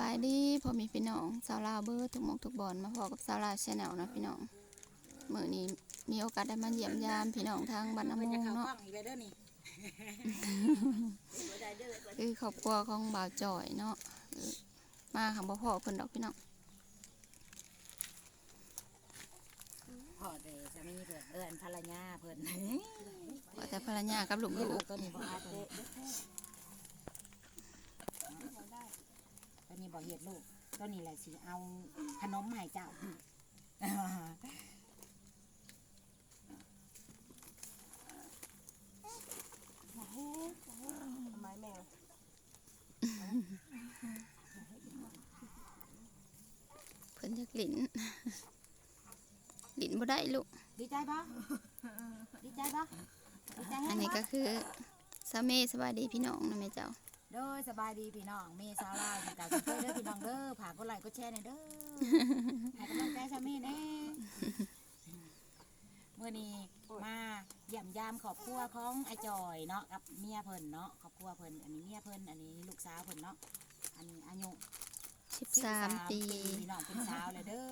บายดีพ่อแมีพี่น้องสาวลาวเบิร์ดทุกหมองทุกบอลมาพอกับสาวลาวชาแนลนะพี่น้องเมื่อนี้มีโอกาสได้มาเยี่ยมยามพี่น้องทางบ้านน้ำมมันจะงเข้าเนาะห้องอีกแล้วเด้อนี่คือครอบครัวของบ่าวจ่อยเนาะเออมาค่ะบ่พ่อเพิ่นดอกพี่น้องพ่อเด้อสามีเพิ่นเอิ้นภรรยาเพิ่นว่าแต่ภรรยากับลูกลูก ตัวนี้บ่อาดเด้ตัวนี้บ่เฮ็ดลูกตัวนี้แหละสิเอาขนมมาให้เจ้าๆเพิ่นจักหลินหลินบ่ได้ลูกดีใจบ่ดีใจบ่ดีใจอัแฮะนนี้ก็คือสามีสบายดีพี่น้องนะแม่เจ้า โดยสบายดีพี่น้องเมสาวลาวกันเด้อพี่น้องเด้อฝากกดไลค์กดแชร์หน่อยเด้อให้กำลังใจสามีแน่มื้อนี้มาเยี่ยมยามครอบครัวของไอ้จอยเนาะกับเมียเพิ่นเนาะครอบครัวเพิ่นอันนี้เมียเพิ่นอันนี้ลูกสาวเพิ่นเนาะอันนี้อายุ13ปี พี่น้องเป็นสาวเลยเด้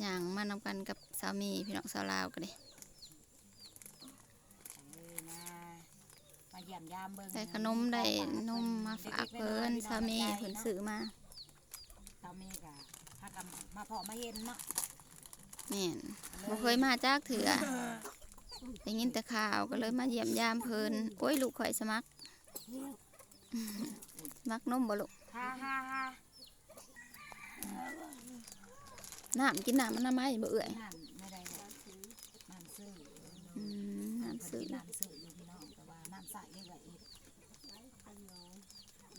อย่างมานำกันกับสามีพี่น้องสาวลาวกันเลย เอ้ยมามา เยี่ยมยามเบิ่งได้ขนมได้นมมาฝากเพิ่นสามีเพิ่นซื้อมาสามีก็พากันมาเพาะมาเห็นเนาะแม่นบ่เคยมาจากเถื่อได้ยินแต่ข่าวก็เลยมาเยี่ยมยามเพิ่นโอ้ยลูกข่อยสมัครสมักนมบ่ลูกฮ่าฮ่าฮ่าน้ำกินน้ำมันน้ำไม้บ่เอื่อยน้ำไม่ได้เนี่ยน้ำซื้ออืมน้ำเพิ่ซื้นอ กินน้ำซื้ออยู่พี่น้องแต่ว่าน้ำสระเยอะอีก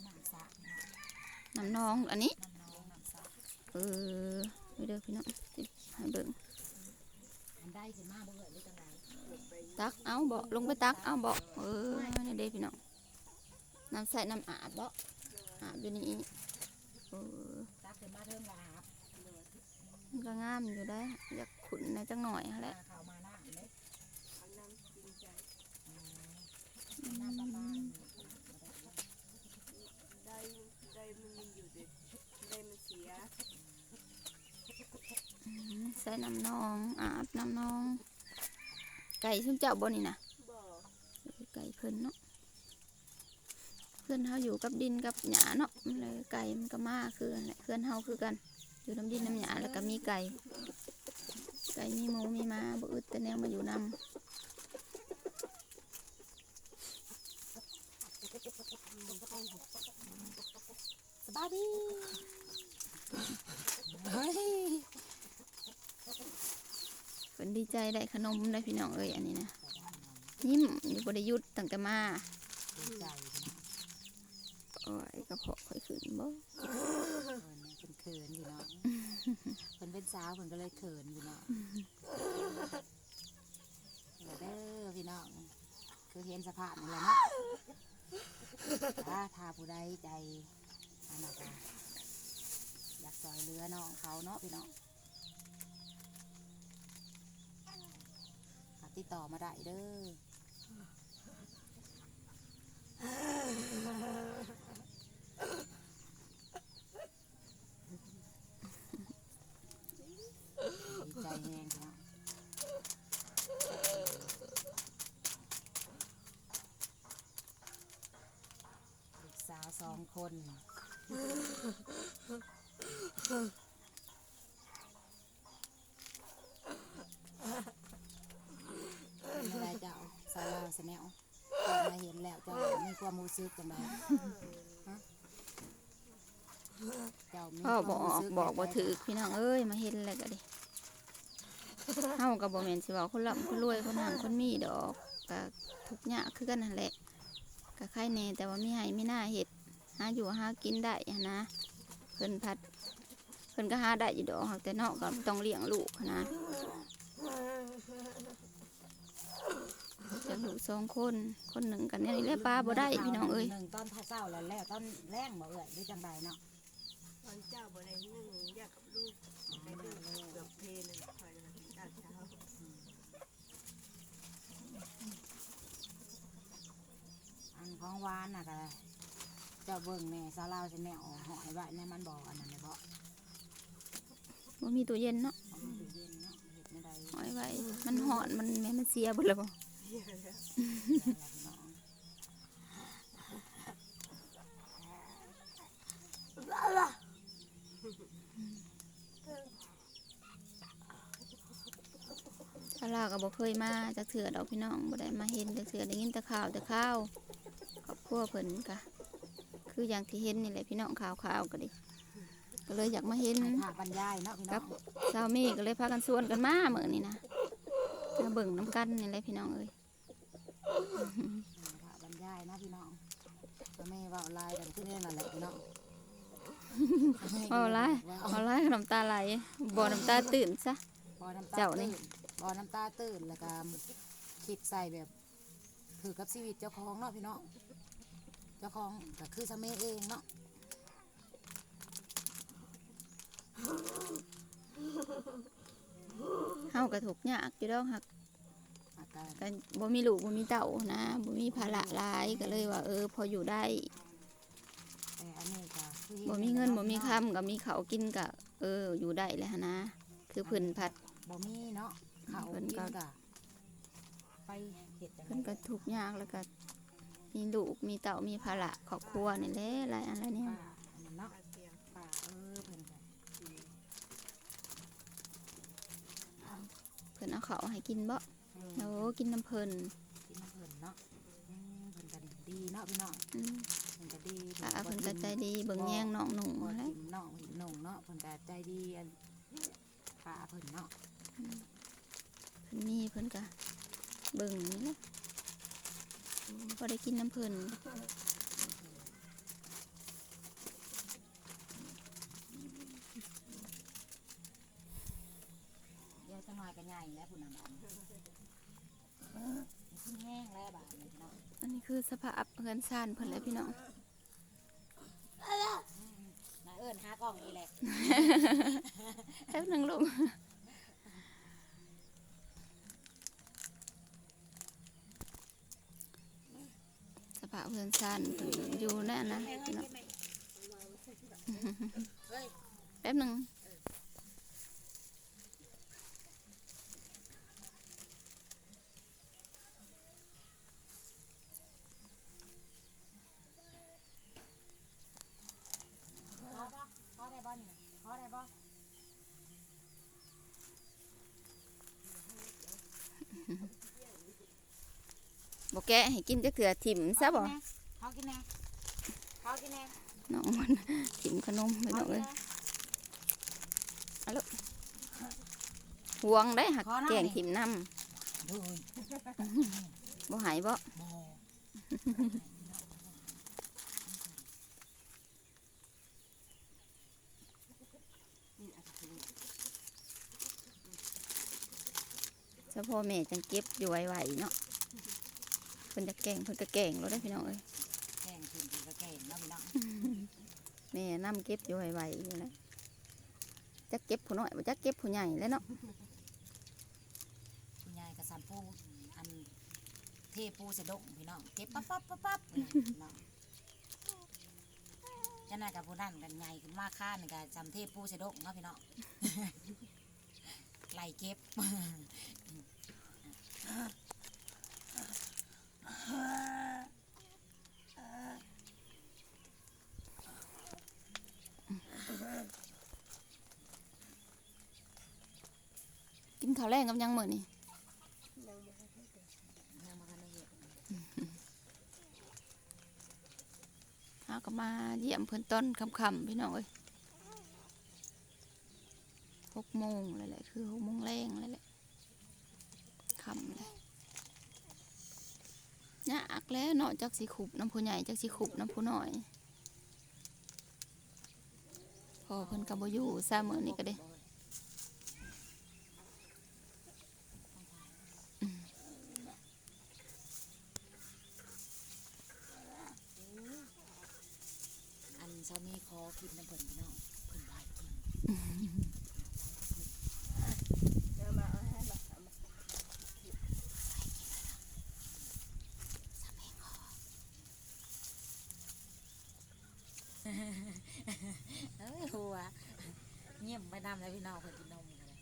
น้ำสระ น้ำน้องอันนี้เออไปเด้อพี่น้องให้เบิ่งมันได้ขึ้นมาบ่เอ่ยหรือจังไดตักเอาบ่ลงไปตักเอาบ่เออนี่เด้พี่น้องน้ำใส่น้ำอาบบ่อาบอยู่นี่เออตักขึ้นมาเทิมละครับมันก็งามอยู่ได้ อยากขุนในจังหน่อยหั่นแหละ มาเข้ามาน้ำเลยน้ำประมาณ ได้ได้มันมีอยู่ดิได้มันเสีย อืม ใส่น้ำนองอาบน้ำนอง ไก่ซุ่มเจ้าบ่นี่นะไก่เพิ่นเนาะเพื่อนเฮาอยู่กับดินกับหญ้าเนาะมันเลยไก่มันก็มาคือแหละเพื่อนเฮาคือกัน อยู่น้ำดินน้ำหญ้าแล้วก็มีไก่ ไก่มีหมูมีม้าบ่อึดแต่แนวมาอยู่นำสบายดีเฮ้ย เพิ่น ดีใจได้ขนมได้พี่น้องเอ้ยอันนี้นะยิ้มอยู่บ่ได้หยุดตั้งแต่มาดีใจโอ้ยกระเพาะค่อยขึ้นบ่เพิ่นเป็นเขินอยู่เนาะเพิ่นเป็นสาวเพิ่นก็เลยเขินอยู่เนาะเด้อพี่น้องคือเห็นสภาพนี่แหละเนาะถ้าถ้าผู้ใดใจอันนั้นก็อยากซอยเรือน้องเขาเนาะพี่น้อง ติดต่อมาได้เด้อ ดีใจแห้งครับลูกสาวสองคนเป็นอะไรเจ้าสาราสแนวเจ้ามาเห็นแล้วเจ้ามีความรู้สึกจังไดฮะเจ้ามี พ่อความบอกรู้สึบอกบ่แบบใดถือพี่น้องเอ้ยมาเห็นแล้วก็ดิเฮาก็บ่แม่นสิเว่าคนร่ำคนรวยคนหังคนมีดอกก็ทุกข์ยากคือกันนั่นแหละก็ใครแน่แต่ว่ามีให้มีหน้าเฮ็ดหาอยู่หากินได้หั้นนะเพิ่นพัดเพิ่นก็หาได้อยู่ดอกหากแต่เนาะก็ต้องเลี้ยงลูกหั้นนะจะลูก สองคน คนหนึ่งกันนี่แหละป้าบ่ได้พี่น้องเอ้ยหนึ่งตอนเช้าแล้วแล้วตอนแรงบ่เอ่ยหรือจังใดเนาะตอนเจ้าบ่ได้นึ่งอยากกับลูกได้นึ่งเกือบเพลนึงคอยนะตอนเช้าอันของหวานน่ะก็เจ้าเบิ่งแม่สาวลาวจะแนวหอยไว้ในมันบอกอันนั้นเลยบอกบ่มีตู้เย็นเนาะเอามาตู้เย็นเนาะเห็ดไม่ได้เอาไว้ไว้มันหอนมันแม่มันเสียเบ่แล้วบ่ เหี้ยแล้วพี่น้องถ้าลาก็บ่เคยมาจักเถื่อดอกพี่น้องบ่ได้มาเห็นจักเถื่อได้ยินแต่ข่าวแต่ข่าวครอบครัวเพิ่นก็คืออย่างที่เห็นนี่แหละพี่น้องข่าวข่าวก็ดิก็เลยอยากมาเห็นให้ภาคบรรยายเนาะพี่น้ครัอบงสาวมีก็เลยพากันสวนกันมาเหมือนนี่นะมาเบิ่งน้ำกันนี่แหละพี่น้องเอ้ย ภาคบรรยายเนาะพี่น้องพ่อแม่เว่าลายกันขึ้นนี่นั่นแหละพี่น้องเอาไรเอาไรน้ำตาไหลบ่น้ำตาตื่นซะบอน้ำตาเจ้านี่ตื่นบอน้ำตาตื่นแล้วก็คิดใส่แบบถือกับชีวิตเจ้าของเนาะพี่น้องเจ้าของก็คือสะเมเองเนาะเฮาก็ถูกข์ยากอยู่ดอกหักอา การก็บ่มีลูกบ่มีเต้านะบ่มีภาระหลายก็เลยว่า เออ พออยู่ได้แต่อันนี้ก็คือบ่มีเงินบ่มีคำก็มีข้าวกินก็เออ อยู่ได้แหละหั้นนะ คือเพิ่นพัดบ่มีเนาะเขาวเพิ่นกินก็ก็ไปเห็ดจังเพิ่นไดก็ทุกข์ยากแล้วก็มีลูกมีเต้ามีภาระครอบครัวนี่แหละหลายอันหลายเนี่ยป้าอันนั้นเนาะปลาเตียงป้าเออเพิ่นก็เพิ่นเอาข้าวให้กินบ่เออ โอ้กินน้ำเพิ่นกินน้ำเพิ่นเนาะอืมเพิ่นก็ดีเนาะพี่น้องอืมเพิ่นก็ดีป้าบ่เพิ่นก็ทิ่มใจดีเบิ่งแย่งน้องหนุ่มบ่แหล้ทิ่มน้องหิมนงเนาะเพิ่นก็ใจดีอันป้าเพิ่นเนาะเพิ่นมีเพิ่นก็เบิ่งนี่แหละบ่ได้กินน้ำเพิ่นเดี๋ยวจะน้อยก็ใหญ่แล้วพุ่นน่ะบาดนี้ขึ้นแห้งแล้ว บาดนี้พี่น้องอันนี้คือสภาพเฮือนซ่านเพิ่นแหละพี่น้อง นาเอิ้นหากล้องอีแหละแป๊บหนึงลูก สภาพเฮือนซ่านเพิ่นอยู่นั่นนะพี่น้องเฮ้ยแป๊บหนึง พอบ่พอได้บ่นี่พอได้บ่ บ่ แกะให้กินจักเถื่อถิ่มซะบ่เขากินแน่เขากินแน่น้องมันถิ่มขนมไปน้องเอ้ยห่วงได้หักแกงถิ่มน้ดูยำบ่หายบ่บ่เฉพาะแม่จังเก็บอยู่ไหวๆเนาะ เพิ่นจะแกงเพิ่นก็แกงแล้วได้อพี่น้องเอ้ยแกงกินกินก็แกงเนาะพี่น้องแม่นํเก็บอยู่ไหวๆอยู่แล้วจักเก็บผู้น้อยบ่จักเก็บผู้ใหญ่แล้วเนาะคุณยายกับสันปูอันเทปูเสดงพี่น้องเก็บปั๊บปั๊บปั๊บปั๊บเนี่ยพี่น้องจะนายกับผู้นั่นกันใหญ่ขึ้นมาค่านี่ก็จำเทปูเสดงเนาะพี่น้องไล่เก็บ ข้าวแรงกับยังมื้อนี่เกิดยังมากันในเห็ดเฮาก็มาเยี่ยมเพิ่นตอนค่ำๆพี่น้องเอ้ยหกโมงเลยแหละคือหกโมงแรงเลยแหละค่ำเลยยากแล้วเนาะจักสิขุบน้ำผู้ใหญ่จักสิขุบน้ำผู้น้อย พอเพิ่นก็บ่อยู่ซาเมือนี้ก็เด้ อันสามีขอ กินน้ำเพิ่นพี่น้องเพิ่นบ่ให้กิน เอามาเอาให้มาเอามา สามีขอ เงียบไปนำแล้วพี่น้องเพิ่นกินนมกันเลย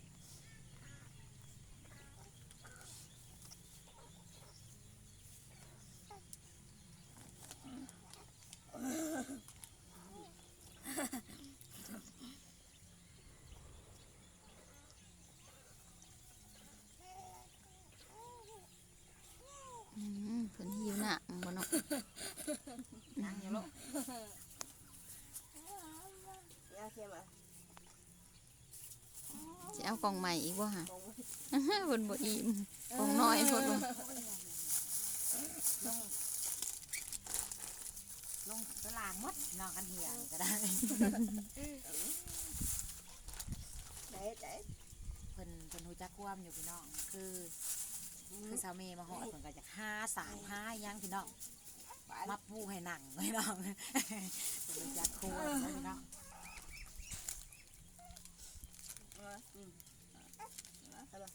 อืมเพิ่นหิวหน้าบ่เนาะ นั่งอยู่ลูก ยาเค็มอะ สิ เอากล่องใหม่อีกบ่ฮะของเพิ่นบ่อิ่มกล่องน้อยพิ่นบ่ลงตลางมดนอนกันเหี่ยก็ได้ไหนไหนเพิ่นเพิ่นฮู้จักความอยู่พี่น้อง คือ คือสาวเมย์มาหอดเพิ่นก็จะห้าสามห้ายังพี่น้องมาปูให้หนังพี่น้องเพิ่นรู้จักควรนะพี่น้อง อืม ใช่ป่ะ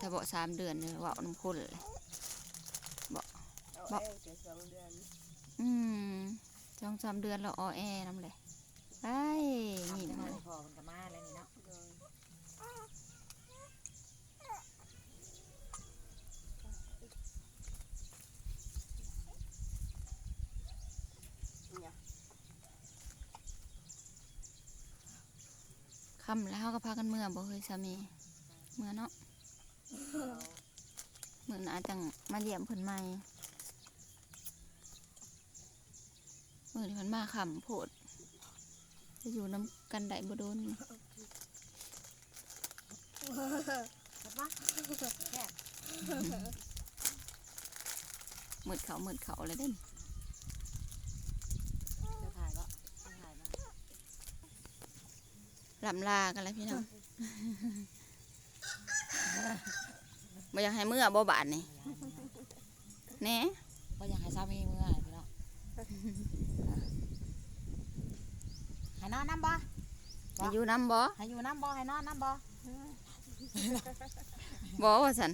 ถ้าบ่สามเดือนเนี่ยเว้าน้ำข้นเลยเอาเอ้ยเจ็ดสองเดือนอืมสองสามเดือนแล้วออแอน้ำเลยไปทำนี่จังมาไดพอเพิ่นก็มาแล้วนี่เนาะ โดยเนี่ย คำแล้วเขาก็พากันเมื่อบ่เฮ้ยสามีเมื่อเนาะเหมือนอาจังมาเยี่ยมเพิ่นใหม่เมื่อที่เพิ่นมาขำโพดจะอยู่น้ำกันได้บ่โดนเห็นปะแค่หมืดเขาหมืดเขาเลยเด่น จะถ่ายก็ถ่ายมา ลำลากันแล้วพี่น้องบ่อยากให้เมื่อบ่บาดนี่แหน่ก็อยากให้สามีมือพี่น้องให้นอนน้ำบ่ให้อยู่น้ำบ่ให้อยู่น้ำบ่ให้นอนน้ำบ่บ่ว่าสัน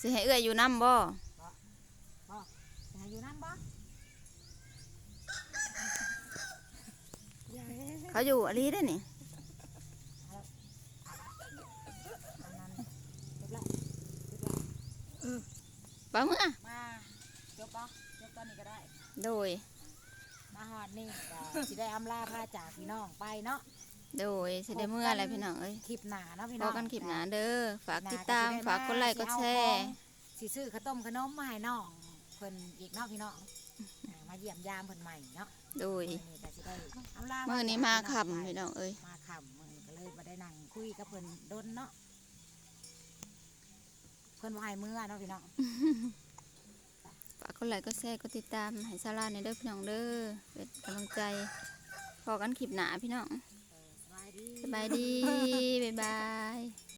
สิให้เอื้อยอยู่น้ำบ่ ให้อยู่น้ำบ่ เขาอยู่อะไรได้อนี่อันนั้นจบแล้วปลาเมื่อมาจบบ่จบตอนนี้ก็ได้ โดย มาหอดนี่ก็สิได้อำลาพาจากพี่น้องไปเนาะโดยสิได้เมื่ออะไรพี่น้องเอ้ยคลิปหนาเนาะพี่พน้อองกันคลิปหนาเด้อฝากหน้ติดตามสิไฝากกดไลค์กดแชร์สิซื้อข้าวต้มขนมมาให้น้องเพิ่นอีกเนาะพี่น้อง อ่ามาเยี่ยมยามเพิ่นใหม่เนาะโดย มื้อนี้ก็สิได้อำลาเมื่อนี้มาจากขำพี่น้องเอ้ยมาค่ำมื้อนี้ก็เลยบ่ได้นั่งคุยกับเพิ่นดนเนาะเพิ่นบ่ให้มื้อเนาะพี่น้องฝากกดไลค์กดแชร์กดติดตามให้ซาร่าในเด้อพี่น้องเด้อเป็นกำลังใจพอกันคลิปหนาพี่น้องเออสบายดี สบายดีบ๊ายบาย